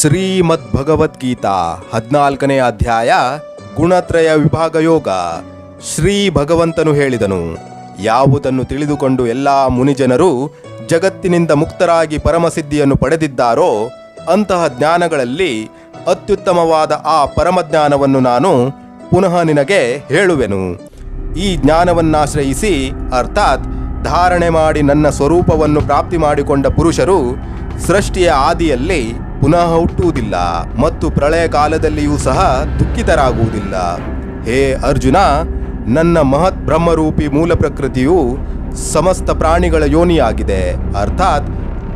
ಶ್ರೀಮದ್ ಭಗವದ್ಗೀತಾ ಹದಿನಾಲ್ಕನೇ ಅಧ್ಯಾಯ ಗುಣತ್ರಯ ವಿಭಾಗ ಯೋಗ ಶ್ರೀ ಭಗವಂತನು ಹೇಳಿದನು, ಯಾವುದನ್ನು ತಿಳಿದುಕೊಂಡು ಎಲ್ಲಾ ಮುನಿಜನರು ಜಗತ್ತಿನಿಂದ ಮುಕ್ತರಾಗಿ ಪರಮಸಿದ್ಧಿಯನ್ನು ಪಡೆದಿದ್ದಾರೋ ಅಂತಹ ಜ್ಞಾನಗಳಲ್ಲಿ ಅತ್ಯುತ್ತಮವಾದ ಆ ಪರಮಜ್ಞಾನವನ್ನು ನಾನು ಪುನಃ ನಿನಗೆ ಹೇಳುವೆನು. ಈ ಜ್ಞಾನವನ್ನಾಶ್ರಯಿಸಿ ಅರ್ಥಾತ್ ಧಾರಣೆ ಮಾಡಿ ನನ್ನ ಸ್ವರೂಪವನ್ನು ಪ್ರಾಪ್ತಿ ಮಾಡಿಕೊಂಡ ಪುರುಷರು ಸೃಷ್ಟಿಯ ಆದಿಯಲ್ಲಿ ಪುನಃ ಹುಟ್ಟುವುದಿಲ್ಲ ಮತ್ತು ಪ್ರಳಯ ಕಾಲದಲ್ಲಿಯೂ ಸಹ ದುಃಖಿತರಾಗುವುದಿಲ್ಲ. ಹೇ ಅರ್ಜುನ, ನನ್ನ ಮಹತ್ ಬ್ರಹ್ಮರೂಪಿ ಮೂಲ ಪ್ರಕೃತಿಯು ಸಮಸ್ತ ಪ್ರಾಣಿಗಳ ಯೋನಿಯಾಗಿದೆ. ಅರ್ಥಾತ್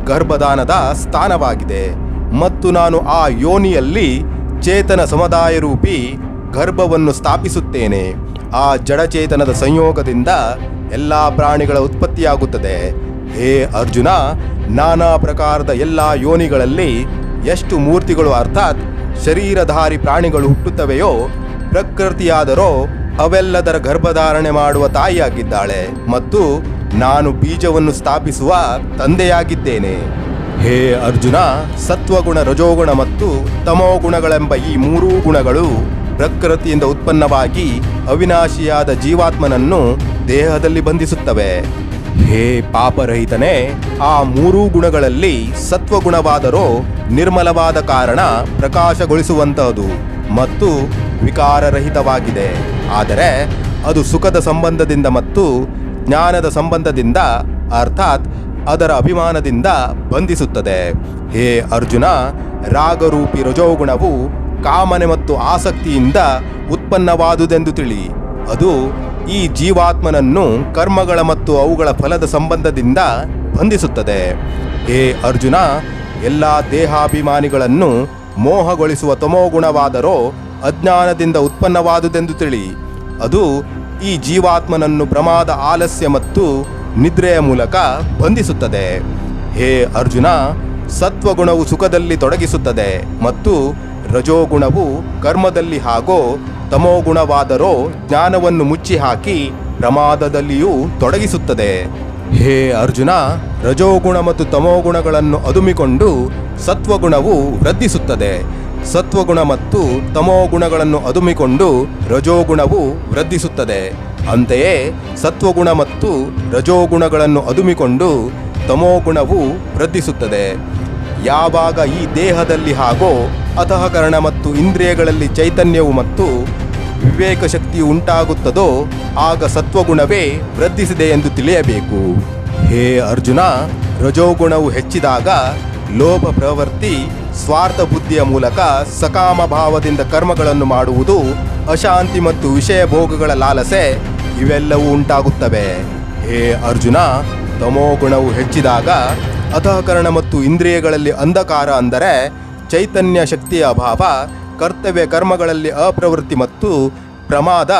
ಗರ್ಭದಾನದ ಸ್ಥಾನವಾಗಿದೆ. ಮತ್ತು ನಾನು ಆ ಯೋನಿಯಲ್ಲಿ ಚೇತನ ಸಮುದಾಯ ರೂಪಿ ಗರ್ಭವನ್ನು ಸ್ಥಾಪಿಸುತ್ತೇನೆ. ಆ ಜಡಚೇತನದ ಸಂಯೋಗದಿಂದ ಎಲ್ಲ ಪ್ರಾಣಿಗಳ ಉತ್ಪತ್ತಿಯಾಗುತ್ತದೆ. ಹೇ ಅರ್ಜುನ, ನಾನಾ ಪ್ರಕಾರದ ಎಲ್ಲ ಯೋನಿಗಳಲ್ಲಿ ಎಷ್ಟು ಮೂರ್ತಿಗಳು ಅರ್ಥಾತ್ ಶರೀರಧಾರಿ ಪ್ರಾಣಿಗಳು ಹುಟ್ಟುತ್ತವೆಯೋ, ಪ್ರಕೃತಿಯಾದರೋ ಅವೆಲ್ಲದರ ಗರ್ಭಧಾರಣೆ ಮಾಡುವ ತಾಯಿಯಾಗಿದ್ದಾಳೆ. ಮತ್ತು ನಾನು ಬೀಜವನ್ನು ಸ್ಥಾಪಿಸುವ ತಂದೆಯಾಗಿದ್ದೇನೆ. ಹೇ ಅರ್ಜುನ, ಸತ್ವಗುಣ, ರಜೋಗುಣ ಮತ್ತು ತಮೋಗುಣಗಳೆಂಬ ಈ ಮೂರೂ ಗುಣಗಳು ಪ್ರಕೃತಿಯಿಂದ ಉತ್ಪನ್ನವಾಗಿ ಅವಿನಾಶಿಯಾದ ಜೀವಾತ್ಮನನ್ನು ದೇಹದಲ್ಲಿ ಬಂಧಿಸುತ್ತವೆ. ಹೇ ಪಾಪರಹಿತನೇ, ಆ ಮೂರೂ ಗುಣಗಳಲ್ಲಿ ಸತ್ವಗುಣವಾದರೂ ನಿರ್ಮಲವಾದ ಕಾರಣ ಪ್ರಕಾಶಗೊಳಿಸುವಂತಹದು ಮತ್ತು ವಿಕಾರರಹಿತವಾಗಿದೆ. ಆದರೆ ಅದು ಸುಖದ ಸಂಬಂಧದಿಂದ ಮತ್ತು ಜ್ಞಾನದ ಸಂಬಂಧದಿಂದ, ಅರ್ಥಾತ್ ಅದರ ಅಭಿಮಾನದಿಂದ ಬಂಧಿಸುತ್ತದೆ. ಹೇ ಅರ್ಜುನ, ರಾಗರೂಪಿ ರಜೋಗುಣವು ಕಾಮನೆ ಮತ್ತು ಆಸಕ್ತಿಯಿಂದ ಉತ್ಪನ್ನವಾದುದೆಂದು ತಿಳಿ. ಅದು ಈ ಜೀವಾತ್ಮನನ್ನು ಕರ್ಮಗಳ ಮತ್ತು ಅವುಗಳ ಫಲದ ಸಂಬಂಧದಿಂದ ಬಂಧಿಸುತ್ತದೆ. ಹೇ ಅರ್ಜುನ, ಎಲ್ಲ ದೇಹಾಭಿಮಾನಿಗಳನ್ನು ಮೋಹಗೊಳಿಸುವ ತಮೋಗುಣವಾದರೋ ಅಜ್ಞಾನದಿಂದ ಉತ್ಪನ್ನವಾದುದೆಂದು ತಿಳಿ. ಅದು ಈ ಜೀವಾತ್ಮನನ್ನು ಪ್ರಮಾದ ಆಲಸ್ಯ ಮತ್ತು ನಿದ್ರೆಯ ಮೂಲಕ ಬಂಧಿಸುತ್ತದೆ. ಹೇ ಅರ್ಜುನ, ಸತ್ವಗುಣವು ಸುಖದಲ್ಲಿ ತೊಡಗಿಸುತ್ತದೆ ಮತ್ತು ರಜೋಗುಣವು ಕರ್ಮದಲ್ಲಿ ಹಾಗೋ ತಮೋಗುಣವಾದರೋ ಜ್ಞಾನವನ್ನು ಮುಚ್ಚಿ ಹಾಕಿ ಪ್ರಮಾದದಲ್ಲಿಯೂ ತೊಡಗಿಸುತ್ತದೆ. ಹೇ ಅರ್ಜುನ, ರಜೋಗುಣ ಮತ್ತು ತಮೋಗುಣಗಳನ್ನು ಅದುಮಿಕೊಂಡು ಸತ್ವಗುಣವು ವೃದ್ಧಿಸುತ್ತದೆ. ಸತ್ವಗುಣ ಮತ್ತು ತಮೋಗುಣಗಳನ್ನು ಅದುಮಿಕೊಂಡು ರಜೋಗುಣವು ವೃದ್ಧಿಸುತ್ತದೆ. ಅಂತೆಯೇ ಸತ್ವಗುಣ ಮತ್ತು ರಜೋಗುಣಗಳನ್ನು ಅದುಮಿಕೊಂಡು ತಮೋಗುಣವು ವೃದ್ಧಿಸುತ್ತದೆ. ಯಾವಾಗ ಈ ದೇಹದಲ್ಲಿ ಹಾಗೋ, ಅತಃಕರಣ ಮತ್ತು ಇಂದ್ರಿಯಗಳಲ್ಲಿ ಚೈತನ್ಯವು ಮತ್ತು ವಿವೇಕ ಶಕ್ತಿ ಉಂಟಾಗುತ್ತದೋ ಆಗ ಸತ್ವಗುಣವೇ ವೃದ್ಧಿಸಿದೆ ಎಂದು ತಿಳಿಯಬೇಕು. ಹೇ ಅರ್ಜುನ, ರಜೋಗುಣವು ಹೆಚ್ಚಿದಾಗ ಲೋಭ ಪ್ರವೃತ್ತಿ, ಸ್ವಾರ್ಥ ಬುದ್ಧಿಯ ಮೂಲಕ ಸಕಾಮ ಭಾವದಿಂದ ಕರ್ಮಗಳನ್ನು ಮಾಡುವುದು, ಅಶಾಂತಿ ಮತ್ತು ವಿಷಯ ಭೋಗಗಳ ಲಾಲಸೆ, ಇವೆಲ್ಲವೂ ಉಂಟಾಗುತ್ತವೆ. ಹೇ ಅರ್ಜುನ ತಮೋಗುಣವು ಹೆಚ್ಚಿದಾಗ ಅಂತಃಕರಣ ಮತ್ತು ಇಂದ್ರಿಯಗಳಲ್ಲಿ ಅಂಧಕಾರ ಅಂದರೆ ಚೈತನ್ಯ ಶಕ್ತಿಯ ಅಭಾವ ಕರ್ತವ್ಯ ಕರ್ಮಗಳಲ್ಲಿ ಅಪ್ರವೃತ್ತಿ ಮತ್ತು ಪ್ರಮಾದ,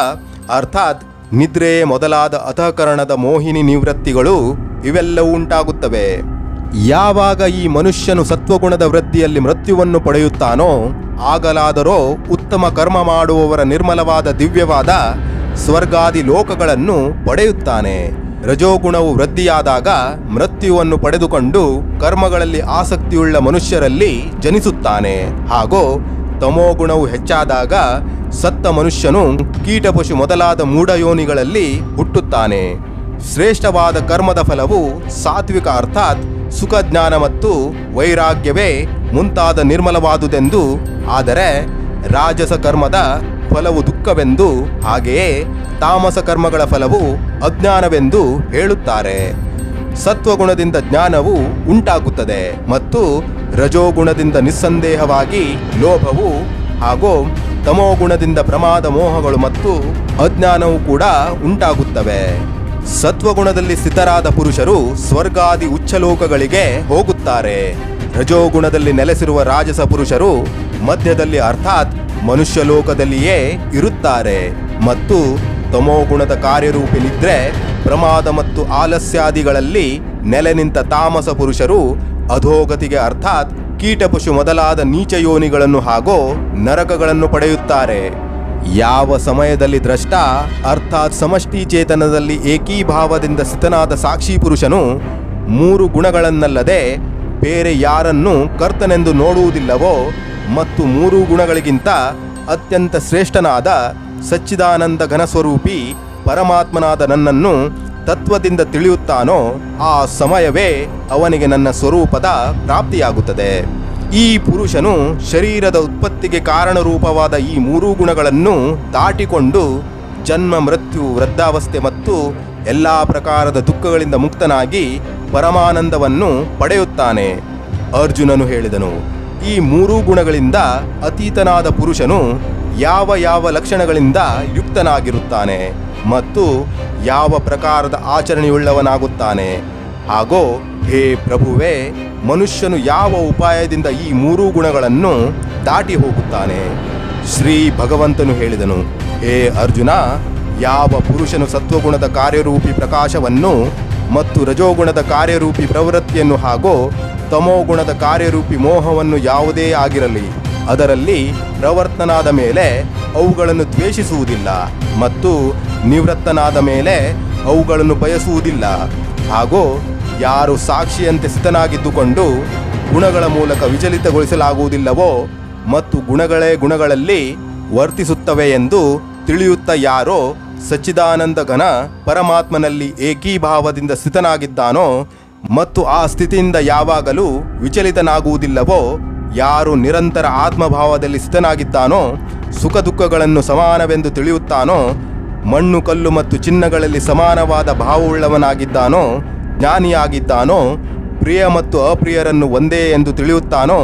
ಅರ್ಥಾತ್ ನಿದ್ರೆ ಮೊದಲಾದ ಅತಃಕರಣದ ಮೋಹಿನಿ ನಿವೃತ್ತಿಗಳು ಇವೆಲ್ಲವೂ ಉಂಟಾಗುತ್ತವೆ. ಯಾವಾಗ ಈ ಮನುಷ್ಯನು ಸತ್ವಗುಣದ ವೃದ್ಧಿಯಲ್ಲಿ ಮೃತ್ಯುವನ್ನು ಪಡೆಯುತ್ತಾನೋ, ಆಗಲಾದರೋ ಉತ್ತಮ ಕರ್ಮ ಮಾಡುವವರ ನಿರ್ಮಲವಾದ ದಿವ್ಯವಾದ ಸ್ವರ್ಗಾದಿ ಲೋಕಗಳನ್ನು ಪಡೆಯುತ್ತಾನೆ. ರಜೋಗುಣವು ವೃದ್ಧಿಯಾದಾಗ ಮೃತ್ಯುವನ್ನು ಪಡೆದುಕೊಂಡು ಕರ್ಮಗಳಲ್ಲಿ ಆಸಕ್ತಿಯುಳ್ಳ ಮನುಷ್ಯರಲ್ಲಿ ಜನಿಸುತ್ತಾನೆ. ಹಾಗೂ ತಮೋಗುಣವು ಹೆಚ್ಚಾದಾಗ ಸತ್ತ ಮನುಷ್ಯನು ಕೀಟಪಶು ಮೊದಲಾದ ಮೂಢಯೋನಿಗಳಲ್ಲಿ ಹುಟ್ಟುತ್ತಾನೆ. ಶ್ರೇಷ್ಠವಾದ ಕರ್ಮದ ಫಲವು ಸಾತ್ವಿಕ ಅರ್ಥಾತ್ ಸುಖ ಜ್ಞಾನ ಮತ್ತು ವೈರಾಗ್ಯವೇ ಮುಂತಾದ ನಿರ್ಮಲವಾದುದೆಂದು, ಆದರೆ ರಾಜಸ ಕರ್ಮದ ಫಲವು ದುಃಖವೆಂದು, ಹಾಗೆಯೇ ತಾಮಸ ಕರ್ಮಗಳ ಫಲವು ಅಜ್ಞಾನವೆಂದು ಹೇಳುತ್ತಾರೆ. ಸತ್ವಗುಣದಿಂದ ಜ್ಞಾನವು ಉಂಟಾಗುತ್ತದೆ ಮತ್ತು ರಜೋಗುಣದಿಂದ ನಿಸ್ಸಂದೇಹವಾಗಿ ಲೋಭವು ಹಾಗೂ ತಮೋಗುಣದಿಂದ ಪ್ರಮಾದ ಮೋಹಗಳು ಮತ್ತು ಅಜ್ಞಾನವು ಕೂಡ ಉಂಟಾಗುತ್ತವೆ. ಸತ್ವಗುಣದಲ್ಲಿ ಸ್ಥಿತರಾದ ಪುರುಷರು ಸ್ವರ್ಗಾದಿ ಉಚ್ಚಲೋಕಗಳಿಗೆ ಹೋಗುತ್ತಾರೆ. ರಜೋಗುಣದಲ್ಲಿ ನೆಲೆಸಿರುವ ರಾಜಸ ಪುರುಷರು ಮಧ್ಯದಲ್ಲಿ ಅರ್ಥಾತ್ ಮನುಷ್ಯ ಲೋಕದಲ್ಲಿಯೇ ಇರುತ್ತಾರೆ ಮತ್ತು ತಮೋಗುಣದ ಗುಣದ ನಿದ್ರೆ ಪ್ರಮಾದ ಮತ್ತು ಆಲಸ್ಯಾದಿಗಳಲ್ಲಿ ನೆಲೆ ನಿಂತ ತಾಮಸ ಪುರುಷರು ಅಧೋಗತಿಗೆ ಅರ್ಥಾತ್ ಕೀಟಪಶು ಮೊದಲಾದ ನೀಚ ಯೋನಿಗಳನ್ನು ಹಾಗೂ ನರಕಗಳನ್ನು ಪಡೆಯುತ್ತಾರೆ. ಯಾವ ಸಮಯದಲ್ಲಿ ದ್ರಷ್ಟ, ಅರ್ಥಾತ್ ಸಮಷ್ಟಿ ಚೇತನದಲ್ಲಿ ಏಕೀಭಾವದಿಂದ ಸ್ಥಿತನಾದ ಸಾಕ್ಷಿ ಪುರುಷನು ಮೂರು ಗುಣಗಳನ್ನಲ್ಲದೆ ಬೇರೆ ಯಾರನ್ನು ಕರ್ತನೆಂದು ನೋಡುವುದಿಲ್ಲವೋ ಮತ್ತು ಮೂರು ಗುಣಗಳಿಗಿಂತ ಅತ್ಯಂತ ಶ್ರೇಷ್ಠನಾದ ಸಚ್ಚಿದಾನಂದ ಘನಸ್ವರೂಪಿ ಪರಮಾತ್ಮನಾದ ನನ್ನನ್ನು ತತ್ವದಿಂದ ತಿಳಿಯುತ್ತಾನೋ ಆ ಸಮಯವೇ ಅವನಿಗೆ ನನ್ನ ಸ್ವರೂಪದ ಪ್ರಾಪ್ತಿಯಾಗುತ್ತದೆ. ಈ ಪುರುಷನು ಶರೀರದ ಉತ್ಪತ್ತಿಗೆ ಕಾರಣರೂಪವಾದ ಈ ಮೂರೂ ಗುಣಗಳನ್ನು ದಾಟಿಕೊಂಡು ಜನ್ಮ, ಮೃತ್ಯು, ವೃದ್ಧಾವಸ್ಥೆ ಮತ್ತು ಎಲ್ಲ ಪ್ರಕಾರದ ದುಃಖಗಳಿಂದ ಮುಕ್ತನಾಗಿ ಪರಮಾನಂದವನ್ನು ಪಡೆಯುತ್ತಾನೆ. ಅರ್ಜುನನು ಹೇಳಿದನು ಈ ಮೂರೂ ಗುಣಗಳಿಂದ ಅತೀತನಾದ ಪುರುಷನು ಯಾವ ಯಾವ ಲಕ್ಷಣಗಳಿಂದ ಯುಕ್ತನಾಗಿರುತ್ತಾನೆ ಮತ್ತು ಯಾವ ಪ್ರಕಾರದ ಆಚರಣೆಯುಳ್ಳವನಾಗುತ್ತಾನೆ. ಹಾಗೂ, ಹೇ ಪ್ರಭುವೇ, ಮನುಷ್ಯನು ಯಾವ ಉಪಾಯದಿಂದ ಈ ಮೂರೂ ಗುಣಗಳನ್ನು ದಾಟಿ ಹೋಗುತ್ತಾನೆ? ಶ್ರೀ ಭಗವಂತನು ಹೇಳಿದನು, ಹೇ ಅರ್ಜುನ, ಯಾವ ಪುರುಷನು ಸತ್ವಗುಣದ ಕಾರ್ಯರೂಪಿ ಪ್ರಕಾಶವನ್ನು ಮತ್ತು ರಜೋಗುಣದ ಕಾರ್ಯರೂಪಿ ಪ್ರವೃತ್ತಿಯನ್ನು ಹಾಗೂ ತಮೋಗುಣದ ಕಾರ್ಯರೂಪಿ ಮೋಹವನ್ನು ಯಾವುದೇ ಆಗಿರಲಿ, ಅದರಲ್ಲಿ ಪ್ರವರ್ತನಾದ ಮೇಲೆ ಅವುಗಳನ್ನು ದ್ವೇಷಿಸುವುದಿಲ್ಲ ಮತ್ತು ನಿವೃತ್ತನಾದ ಮೇಲೆ ಅವುಗಳನ್ನು ಬಯಸುವುದಿಲ್ಲ. ಹಾಗೂ ಯಾರು ಸಾಕ್ಷಿಯಂತೆ ಸ್ಥಿತನಾಗಿದ್ದುಕೊಂಡು ಗುಣಗಳ ಮೂಲಕ ವಿಚಲಿತಗೊಳಿಸಲಾಗುವುದಿಲ್ಲವೋ ಮತ್ತು ಗುಣಗಳೇ ಗುಣಗಳಲ್ಲಿ ವರ್ತಿಸುತ್ತವೆ ಎಂದು ತಿಳಿಯುತ್ತ ಯಾರೋ ಸಚ್ಚಿದಾನಂದ ಘನ ಪರಮಾತ್ಮನಲ್ಲಿ ಏಕೀಭಾವದಿಂದ ಸ್ಥಿತನಾಗಿದ್ದಾನೋ ಮತ್ತು ಆ ಸ್ಥಿತಿಯಿಂದ ಯಾವಾಗಲೂ ವಿಚಲಿತನಾಗುವುದಿಲ್ಲವೋ, ಯಾರು ನಿರಂತರ ಆತ್ಮಭಾವದಲ್ಲಿ ಸ್ಥಿತನಾಗಿದ್ದಾನೋ, ಸುಖ ದುಃಖಗಳನ್ನು ಸಮಾನವೆಂದು ತಿಳಿಯುತ್ತಾನೋ, ಮಣ್ಣು ಕಲ್ಲು ಮತ್ತು ಚಿನ್ನಗಳಲ್ಲಿ ಸಮಾನವಾದ ಭಾವವುಳ್ಳವನಾಗಿದ್ದಾನೋ, ಜ್ಞಾನಿಯಾಗಿದ್ದಾನೋ, ಪ್ರಿಯ ಮತ್ತು ಅಪ್ರಿಯರನ್ನು ಒಂದೇ ಎಂದು ತಿಳಿಯುತ್ತಾನೋ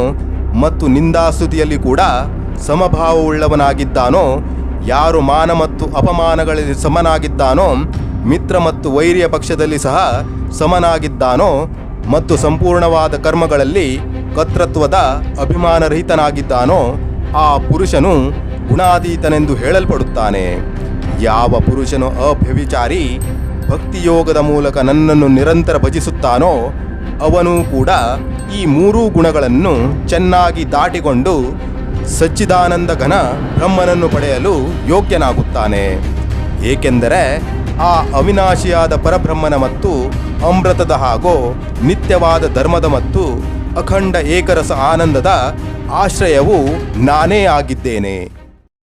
ಮತ್ತು ನಿಂದಾಸ್ತುತಿಯಲ್ಲಿ ಕೂಡ ಸಮಭಾವವುಳ್ಳವನಾಗಿದ್ದಾನೋ ಯಾರು ಮಾನ ಮತ್ತು ಅಪಮಾನಗಳಲ್ಲಿ ಸಮನಾಗಿದ್ದಾನೋ, ಮಿತ್ರ ಮತ್ತು ವೈರಿಯ ಪಕ್ಷದಲ್ಲಿ ಸಹ ಸಮನಾಗಿದ್ದಾನೋ ಮತ್ತು ಸಂಪೂರ್ಣವಾದ ಕರ್ಮಗಳಲ್ಲಿ ಕರ್ತೃತ್ವದ ಅಭಿಮಾನರಹಿತನಾಗಿದ್ದಾನೋ, ಆ ಪುರುಷನು ಗುಣಾತೀತನೆಂದು ಹೇಳಲ್ಪಡುತ್ತಾನೆ. ಯಾವ ಪುರುಷನು ಅಭ್ಯವಿಚಾರಿ ಭಕ್ತಿಯೋಗದ ಮೂಲಕ ನನ್ನನ್ನು ನಿರಂತರ ಭಜಿಸುತ್ತಾನೋ, ಅವನು ಕೂಡ ಈ ಮೂರೂ ಗುಣಗಳನ್ನು ಚೆನ್ನಾಗಿ ದಾಟಿಕೊಂಡು ಸಚ್ಚಿದಾನಂದ ಘನ ಬ್ರಹ್ಮನನ್ನು ಪಡೆಯಲು ಯೋಗ್ಯನಾಗುತ್ತಾನೆ. ಏಕೆಂದರೆ ಆ ಅವಿನಾಶಿಯಾದ ಪರಬ್ರಹ್ಮನ ಮತ್ತು ಅಮೃತದ ಹಾಗೂ ನಿತ್ಯವಾದ ಧರ್ಮದ ಮತ್ತು ಅಖಂಡ ಏಕರಸ ಆನಂದದ ಆಶ್ರಯವು ನಾನೇ ಆಗಿದ್ದೇನೆ.